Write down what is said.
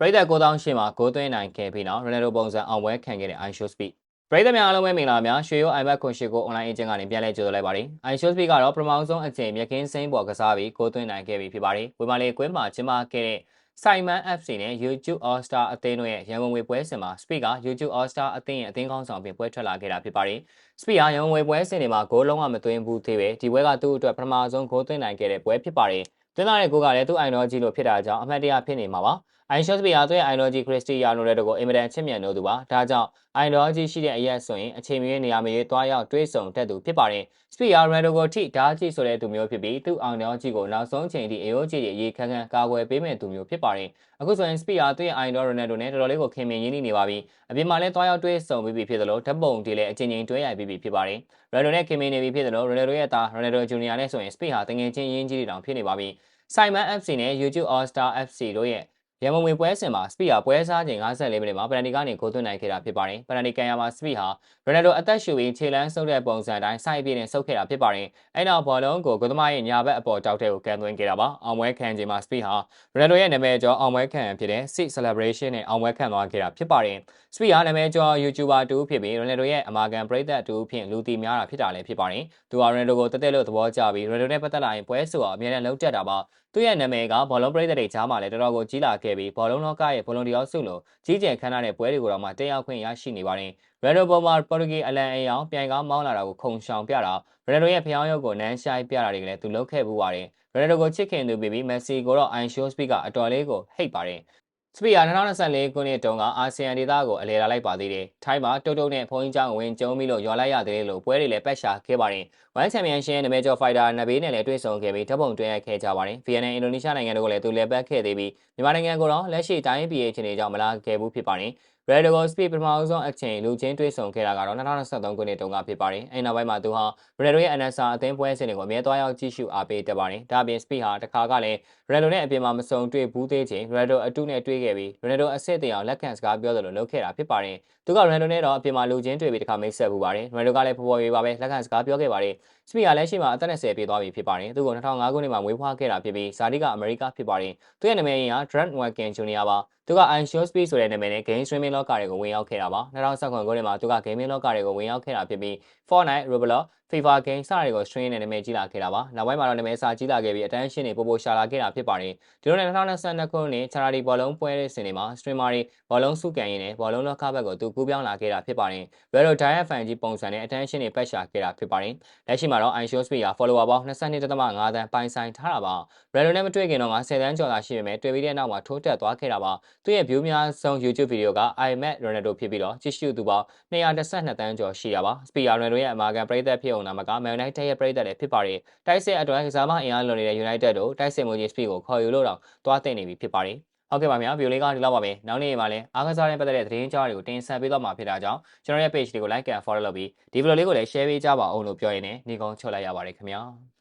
ပရိသတ်9000ရှင်းမှာဂိုးသွင်းနိုင်ခဲ့ပြီးနောက်ရိုနယ်ဒိုပုံစံအောင်ပွဲခံခဲ့တဲ့ iShow Speed ပရိသတ်များအားလုံးပဲမင်္ဂလာပါများရွှေရိုး iMac ခွန်ရှိကို online agent ကနေပြန်လည်ကြိုဆိုလိုက်ပါတယ် iShow Speed ကတော့ပထမဆုံးအကြိမ်မြက်ခင်းစိမ်းပေါ်ကစားပြီးဂိုးသွင်းနိုင်ခဲ့ပြီဖြစ်ပါတယ်ဝေမာလီကွင်းမှာကျင်းပခဲ့တဲ့ Simon FC နဲ့ YouTube All Star အသင်းတို့ရဲ့ရန်ကုန်ငွေပွဲစဉ်မှာ Speed က YouTube All Star အသင်းရဲ့အသင်းကောင်းဆောင်ပြင်ပွဲထွက်လာခဲ့တာဖြစ်ပါတယ်။ Speed ကရန်ကုန်ငွေပွဲစဉ်တွေမှာဂိုးလုံးဝမသွင်းဘူးသေးပဲဒီပွဲကသူ့အတွက်ပထမဆုံးဂိုးသွင်းနိုင်ခဲ့တဲ့ပွဲဖြစ်ပါတယ်။သွင်းလာတဲ့ဂိုးကလည်းသူ့အိုင်တော်ကြီးလို့ဖြစ်တာကြောင့်အမှတ်တရဖြစ်နေမှာပါ။ iShot Speed ဟာသူ့ရဲ့အိုင်တော်ကြီးခရစ္စတီယာနိုရိုတို့ကိုအင်မတန်ချစ်မြတ်လို့သူပါ။ဒါကြောင့်အိုင်တော်ကြီးရှိတဲ့အရက်ဆိုရင်အချိန်မရွေးနေရာမရွေးတွားရောက်တွေးဆုံတတ်သူဖြစ်ပါတယ်။ Speed ဟာ Ronaldo ကိုထိဓာတ်ကြီးဆိုတဲ့သူမျိုးဖြစ်ပြီးသူ့အောင်တော်ကြီးကိုနောက်ဆုံးချိန်ထိအယိုးကြီးရေခမ်းခမ်းကာကွယ်ပေးမဲ့သူမျိုးဖြစ်ပါတယ်။အခုဆိုရင် Speed ဟာသူ့ရဲ့အိုင်တော် Ronaldo နဲ့တော်တော်လေးကိုခင်မင်ရင်းနှီးနေပါပြီ။အပြင်မှာလည်းတွားရောက်တွေးဆုံပြီးပြီဖြစ်သလိုဓာတ်ပုံတွေလည်းအချိန်ချင်းတွဲရိုက်ပြီးပြီဖြစ်ပါတယ်။ Ronaldo နဲ့ခင်မင်နေပြီဖြစ်သလို Ronaldo ရဲ့သား Ronaldo Jr. နဲ့ဆိုရင် Speed ဟာတငယ်ချင်းရင်းကြီးတောင်ဖြစ်နေပါပြီ။ Simon FC နဲ့ YouTube All Star FC တို့ရဲ့ ရန်ကုန်ငွေပွဲစဉ်မှာစပီဟာပွဲစားချိန်54မိနစ်မှာပန်တီကနေဂိုးသွင်းနိုင်ခဲ့တာဖြစ်ပါတယ်။ပန်တီကန်ယာမှာစပီဟာရိုနယ်ဒိုအသက်ရှူပြီးခြေလမ်းဆုပ်တဲ့ပုံစံတိုင်းစိုက်ပြည့်နဲ့ဆုပ်ခဲ့တာဖြစ်ပါတယ်။အဲနောက်ဘောလုံးကိုဂိုသမားရဲ့ညာဘက်အပေါ်တောက်တဲ့ကိုကန်သွင်းခဲ့တာပါ။အောင်ပွဲခံချိန်မှာစပီဟာရိုနယ်ဒိုရဲ့နာမည်ကျော်အောင်ပွဲခံဖြစ်တဲ့ Six Celebration နဲ့အောင်ပွဲခံသွားခဲ့တာဖြစ်ပါတယ်။စပီဟာနာမည်ကျော် YouTuber တူဖြစ်ပြီးရိုနယ်ဒိုရဲ့အမာကန်ပရိသတ်တူဖြင့်လူတီများတာဖြစ်တာလည်းဖြစ်ပါတယ်။သူဟာရိုနယ်ဒိုကိုတက်တက်လို့သဘောကျပြီးရိုနယ်ဒိုနဲ့ပတ်သက်လာရင်ပွဲဆိုအောင်အမြဲတမ်းလုံးတက်တာပါ။သူ့ရဲ့နာမည်ကဘောလုံးပရိသတ်တွေကြားမှာလည်းတော်တော်ကိုကြီးလာခဲ့ပြီးဘောလုံးလောကရဲ့ဘောလုံးတယောက်စုလို့ကြီးကျယ်ခမ်းနားတဲ့ပွဲတွေကိုတော့မှတက်ရောက်ခွင့်ရရှိနေပါတယ်။ရန်ဒိုပေါ်မှာပေါ်တူဂီအလံအယောင်ပြိုင်ကားမောင်းလာတာကိုခုံရှောင်ပြတာရန်ဒိုရဲ့ဖျောင်းရုပ်ကိုနန်းရှိုင်းပြတာတွေကလည်းသူလုပ်ခဲ့ပူပါတယ်။ရန်ဒိုကိုချစ်ခင်သူပြီးပြီးမက်ဆီကိုတော့ I show speak ကအတော်လေးကိုဟိတ်ပါတယ်။ စပီယာ2024ခုနှစ်တုန်းကအာဆီယံဒေသကိုအလဲလာလိုက်ပါသေးတယ်။ထိုင်းမှာတုတ်တုတ်နဲ့ဖုန်းကြီးကျောင်းဝင်ကျုံပြီးလို့ရွာလိုက်ရသေးတယ်လို့ပွဲတွေလည်းပတ်ရှာခဲ့ပါတယ်။ One Championship နာမည်ကျော်ဖိုက်တာနဘေးနဲ့လည်းတွေ့ဆုံခဲ့ပြီးဓာတ်ပုံတွဲရိုက်ခဲ့ကြပါတယ်။ VN အင်ဒိုနီးရှားနိုင်ငံတို့ကလည်းသူလည်းပတ်ခဲ့သေးပြီးမြန်မာနိုင်ငံကိုတော့လက်ရှိတိုင်းပြည်အခြေအနေကြောင့်မလာခဲ့ဘူးဖြစ်ပါတယ်။ Red Dog Speed ပထမဆုံးအချိန်လူချင်းတွေ့ဆုံခဲ့တာကတော့2023ခုနှစ်တုန်းကဖြစ်ပါတယ်။အဲဒီနောက်ပိုင်းမှာသူဟာ Red Dog ရဲ့ NSA အသင်းပွဲစဉ်တွေကိုအမြဲတမ်းရောက်ကြည့်ရှုအားပေးတတ်ပါတယ်။ဒါပြင် Speed ဟာတခါကလည်း Red Dog နဲ့အပြင်မှာမစုံတွေ့ဘူးသေးချိန် Red Dog အတူနဲ့တွေ့ခဲ့ပြီး Red Dog အစ်စ်တင်အောင်လက်ခံစကားပြောသလိုလုပ်ခဲ့တာဖြစ်ပါတယ်။သူက Red Dog နဲ့တော့အပြင်မှာလူချင်းတွေ့ပြီးတခါမိတ်ဆက်ပူပါတယ်။ Red Dog ကလည်းပေါ်ပေါ်ရွေပါပဲလက်ခံစကားပြောခဲ့ပါတယ်။ Speed ကလည်းရှိမှအသက်20ပြည့်သွားပြီဖြစ်ပါတယ်။သူက2005ခုနှစ်မှာမွေးဖွားခဲ့တာဖြစ်ပြီးဇာတိကအမေရိကဖြစ်ပါတယ်။သူရဲ့နာမည်ရင်းဟာ Drake Wagon Jr. ပါ။ သူက iShow Speed ဆိုတဲ့နာမည်နဲ့ game streaming လောကတွေကိုဝင်ရောက်ခဲ့တာပါ2019ခုနှစ်မှာသူက gaming လောကတွေကိုဝင်ရောက်ခဲ့တာဖြစ်ပြီး Fortnite, Roblox, FIFA game စတာတွေကို stream နဲ့နာမည်ကြီးလာခဲ့တာပါနောက်ပိုင်းမှာတော့နာမည်အစာကြီးလာခဲ့ပြီးအတန်းရှင်းတွေပို့ပို့ရှာလာခဲ့တာဖြစ်ပါတယ်ဒီလိုနဲ့2022ခုနှစ် charity ဘောလုံးပွဲတဲ့စင်တွေမှာ streamer တွေဘောလုံးစုကန်ရင်းနဲ့ဘောလုံးလောကဘက်ကိုသူကူးပြောင်းလာခဲ့တာဖြစ်ပါတယ် Vero Diet Fan ကြီးပုံစံနဲ့အတန်းရှင်းတွေပတ်ရှာခဲ့တာဖြစ်ပါတယ်လက်ရှိမှာတော့ iShow Speed က follower ပေါင်း22.5တန်းပိုင်ဆိုင်ထားတာပါ Vero နဲ့မတွေ့ခင်တော့က10တန်းကျော်သာရှိပေမဲ့တွေ့ပြီးတဲ့နောက်မှာထိုးတက်သွားခဲ့တာပါသူရဲ့ view များဆုံး YouTube video က iMac Ronaldo ဖြစ်ပြီးတော့ကြည့်ရှုသူပေါင်း212တန်းကျော်ရှိရပါ။ Spear Ronaldo ရဲ့အမာခံပရိသတ်ဖြစ်အောင်နာမက Man United ရဲ့ပရိသတ်လည်းဖြစ်ပါတယ်။တိုက်စစ်အတွက်ကစားမအင်အားလွန်နေတဲ့ United တို့တိုက်စစ်မှုကြီး Speed ကိုခေါ်ယူလို့တော့တွားသိနေပြီဖြစ်ပါတယ်။ဟုတ်ကဲ့ပါဗျာဗီဒီယိုလေးကဒီလောက်ပါပဲနောက်နေ့မှာလည်းအားကစားနဲ့ပတ်သက်တဲ့သတင်းကြားတွေကိုတင်ဆက်ပေးသွားမှာဖြစ်တာကြောင့်ကျွန်တော်ရဲ့ page လေးကို like and follow လုပ်ပြီးဒီဗီဒီယိုလေးကိုလည်း share ပေးကြပါအောင်လို့ပြောရင်းနဲ့ညီကုန်းချုပ်လိုက်ရပါတယ်ခင်ဗျာ။